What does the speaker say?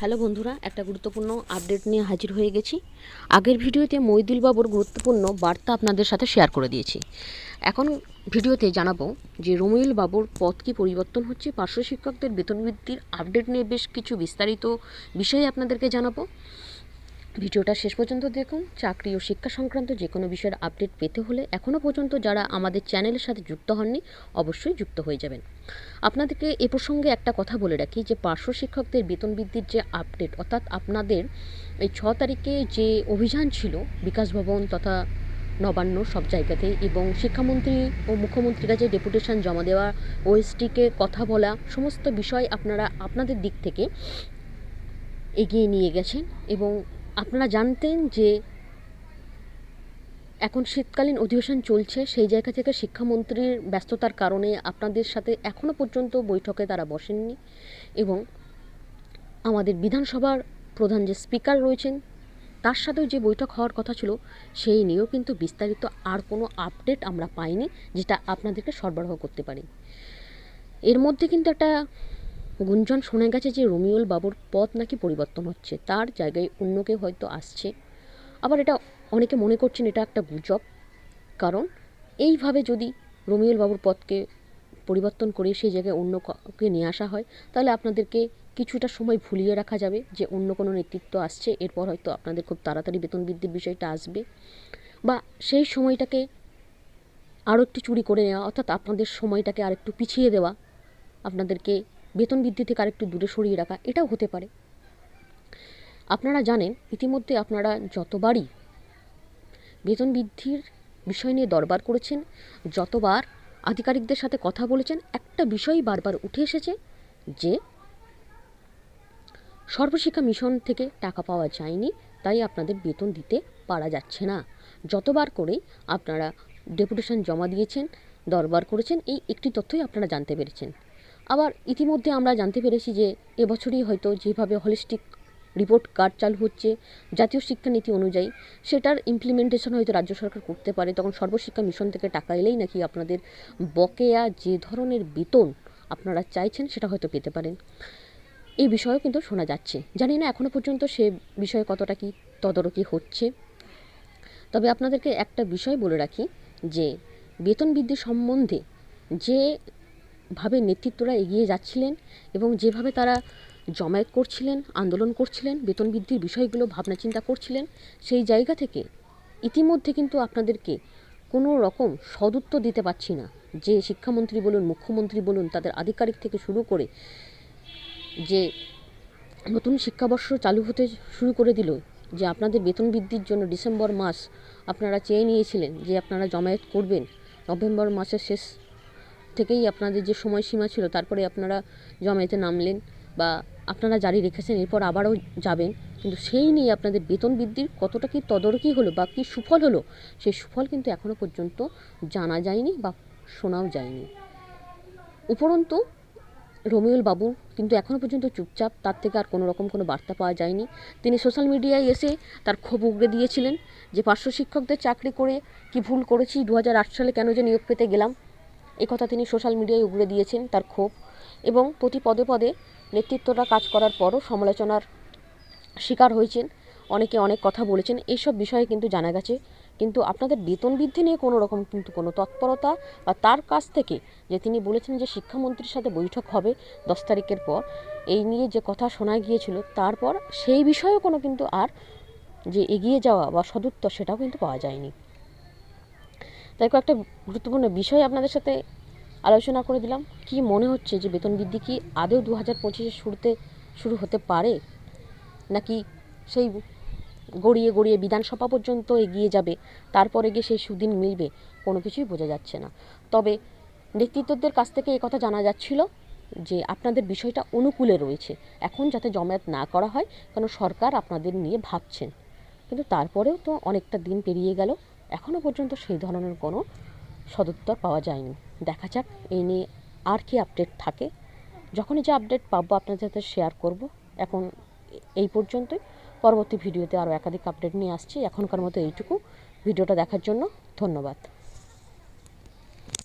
Hello বন্ধুরা, একটা গুরুত্বপূর্ণ আপডেট নিয়ে হাজির হয়ে গেছি। আগের ভিডিওতে মৈদুল বাবুর গুরুত্বপূর্ণ বার্তা আপনাদের সাথে শেয়ার করে দিয়েছি। এখন ভিডিওতে জানাব যে রমিউল বাবুর পথ কি পরিবর্তন হচ্ছে, পার্শ্ব শিক্ষকদের বেতন বৃদ্ধির আপডেট নিয়ে বেশ কিছু বিস্তারিত বিষয়ে আপনাদেরকে জানাব। ভিডিওটা শেষ পর্যন্ত দেখুন। চাকরি ও শিক্ষা সংক্রান্ত যে কোনো বিষয়ের আপডেট পেতে হলে এখনও পর্যন্ত যারা আমাদের চ্যানেলের সাথে যুক্ত হননি, অবশ্যই যুক্ত হয়ে যাবেন। আপনাদেরকে এ প্রসঙ্গে একটা কথা বলে রাখি যে, পার্শ্ব শিক্ষকদের বেতন বৃদ্ধির যে আপডেট, অর্থাৎ আপনাদের এই ছ তারিখে যে অভিযান ছিল, বিকাশ ভবন তথা নবান্ন সব জায়গাতে এবং শিক্ষামন্ত্রী ও মুখ্যমন্ত্রীর কাছে ডেপুটেশন জমা দেওয়া ওএসটিকে কথা বলা, সমস্ত বিষয় আপনারা আপনাদের দিক থেকে এগিয়ে নিয়ে গেছেন এবং আপনারা জানতেন যে এখন শীতকালীন অধিবেশন চলছে, সেই জায়গা থেকে শিক্ষামন্ত্রীর ব্যস্ততার কারণে আপনাদের সাথে এখনও পর্যন্ত বৈঠকে তারা বসেননি এবং আমাদের বিধানসভার প্রধান যে স্পিকার রয়েছেন, তার সাথেও যে বৈঠক হওয়ার কথা ছিল, সেই নিয়েও কিন্তু বিস্তারিত আর কোনো আপডেট আমরা পাইনি, যেটা আপনাদেরকে সরবরাহ করতে পারি। এর মধ্যে কিন্তু একটা গুঞ্জন শোনা গেছে যে রোমিওল বাবুর পথ নাকি পরিবর্তন হচ্ছে। তার জায়গায় অন্য কেউ হয়তো আসছে। আবার এটা অনেকে মনে করছেন এটা একটা গুজব। কারণ এইভাবে যদি রোমিওল বাবুর পথকে পরিবর্তন করে সেই জায়গায় অন্য কাউকে নিয়ে আসা হয়, তাহলে আপনাদেরকে কিছুটা সময় ভুলিয়ে রাখা যাবে যে অন্য কোনো নেতৃত্ব আসছে। এরপর হয়তো আপনাদের খুব তাড়াতাড়ি বেতন বৃদ্ধির বিষয়টা আসবে। বা সেই সময়টাকে আরও একটু চুরি করে নেওয়া, অর্থাৎ আপনাদের সময়টাকে আর একটু পিছিয়ে দেওয়া, আপনাদেরকে বেতন বৃদ্ধি থেকে আরেকটু দূরে সরিয়ে রাখা, এটাও হতে পারে। আপনারা জানেন, ইতিমধ্যে আপনারা যতবারই বেতন বৃদ্ধির বিষয় নিয়ে দরবার করেছেন, যতবার আধিকারিকদের সাথে কথা বলেছেন, একটা বিষয়ই বারবার উঠে এসেছে যে সর্বশিক্ষা মিশন থেকে টাকা পাওয়া যায়নি, তাই আপনাদের বেতন দিতে পারা যাচ্ছে না। যতবার করেই আপনারা ডেপুটেশন জমা দিয়েছেন, দরবার করেছেন, এই একটি তথ্যই আপনারা জানতে পেরেছেন। আবার ইতিমধ্যে আমরা জানতে পেরেছি যে এবছরই হয়তো যেভাবে হলিস্টিক রিপোর্ট কার্ড চালু হচ্ছে, জাতীয় শিক্ষানীতি অনুযায়ী, সেটার ইমপ্লিমেন্টেশন হয়তো রাজ্য সরকার করতে পারে। তখন সর্বশিক্ষা মিশন থেকে টাকা এলেই নাকি আপনাদের বকেয়া যে ধরনের বেতন আপনারা চাইছেন, সেটা হয়তো পেতে পারেন। এই বিষয়েও কিন্তু শোনা যাচ্ছে। জানি না এখনও পর্যন্ত সে বিষয়ে কতটা কি তদারকি হচ্ছে। তবে আপনাদেরকে একটা বিষয় বলে রাখি যে, বেতন বৃদ্ধি সম্বন্ধে যেভাবে নেতৃত্বরা এগিয়ে যাচ্ছিলেন এবং যেভাবে তারা জমায়েত করছিলেন, আন্দোলন করছিলেন, বেতন বৃদ্ধির বিষয়গুলো ভাবনা চিন্তা করছিলেন, সেই জায়গা থেকে ইতিমধ্যে কিন্তু আপনাদেরকে কোনো রকম সদুত্তর দিতে পারছি না। যে শিক্ষামন্ত্রী বলুন, মুখ্যমন্ত্রী বলুন, তাদের আধিকারিক থেকে শুরু করে যে নতুন শিক্ষাবর্ষ চালু হতে শুরু করে দিল, যে আপনাদের বেতন বৃদ্ধির জন্য ডিসেম্বর মাস আপনারা চেয়ে নিয়েছিলেন যে আপনারা জমায়েত করবেন, নভেম্বর মাসের শেষ থেকেই আপনাদের যে সময়সীমা ছিল, তারপরে আপনারা জমায়েতে নামলেন বা আপনারা জারি রেখেছেন, এরপর আবারও যাবেন। কিন্তু সেই নিয়ে আপনাদের বেতন বৃদ্ধির কতটা কি তদারকি হলো বা কী সুফল হলো, সেই সুফল কিন্তু এখনও পর্যন্ত জানা যায়নি বা শোনাও যায়নি। উপরন্তু রমিউল বাবু কিন্তু এখনও পর্যন্ত চুপচাপ, তার থেকে আর কোনো রকম কোনো বার্তা পাওয়া যায়নি। তিনি সোশ্যাল মিডিয়ায় এসে তার ক্ষোভ উগড়ে দিয়েছিলেন যে, পার্শ্ব শিক্ষকদের চাকরি করে কি ভুল করেছি? দু হাজার আট সালে কেন যে নিয়োগ পেতে গেলাম? কথা তিনি সোশ্যাল মিডিয়ায় উগড়ে দিয়েছেন তার ক্ষোভ এবং প্রতি পদে পদে নেতৃত্বটা কাজ করার পরও সমালোচনার শিকার হয়েছেন। অনেকে অনেক কথা বলেছেন, এইসব বিষয়ে কিন্তু জানা গেছে। কিন্তু আপনাদের বেতন বৃদ্ধি নিয়ে কোনো রকম কিন্তু কোনো তৎপরতা বা তার কাছ থেকে যে তিনি বলেছেন যে শিক্ষামন্ত্রীর সাথে বৈঠক হবে দশ তারিখের পর, এই নিয়ে যে কথা শোনা গিয়েছিল, তারপর সেই বিষয়েও কোনো কিন্তু আর যে এগিয়ে যাওয়া বা সদুত্তর সেটাও কিন্তু পাওয়া যায়নি। তাই কয়েকটা গুরুত্বপূর্ণ বিষয় আপনাদের সাথে আলোচনা করে দিলাম। কি মনে হচ্ছে যে বেতন বৃদ্ধি কি আদৌ দু হাজার পঁচিশে শুরুতে শুরু হতে পারে? নাকি সেই গড়িয়ে গড়িয়ে বিধানসভা পর্যন্ত এগিয়ে যাবে, তারপরে গিয়ে সেই সুদিন মিলবে, কোনো কিছুই বোঝা যাচ্ছে না। তবে নেতৃত্বদের কাছ থেকে এই কথা জানা যাচ্ছিল যে আপনাদের বিষয়টা অনুকূলে রয়েছে। এখন যাতে জমায়েত না করা হয় কারণ সরকার আপনাদের নিয়ে ভাবছেন। কিন্তু তারপরেও তো অনেকটা দিন পেরিয়ে গেল। এখনও পর্যন্ত সেই ধরনের কোনো সদুত্তর পাওয়া যায়নি। দেখা যাক এই নিয়ে আর কি আপডেট থাকে। যখনই যে আপডেট পাবো, আপনাদের সাথে শেয়ার করব। এখন এই পর্যন্তই। পরবর্তী ভিডিওতে আরও একাধিক আপডেট নিয়ে আসছি। এখনকার মতো এইটুকু। ভিডিওটা দেখার জন্য ধন্যবাদ।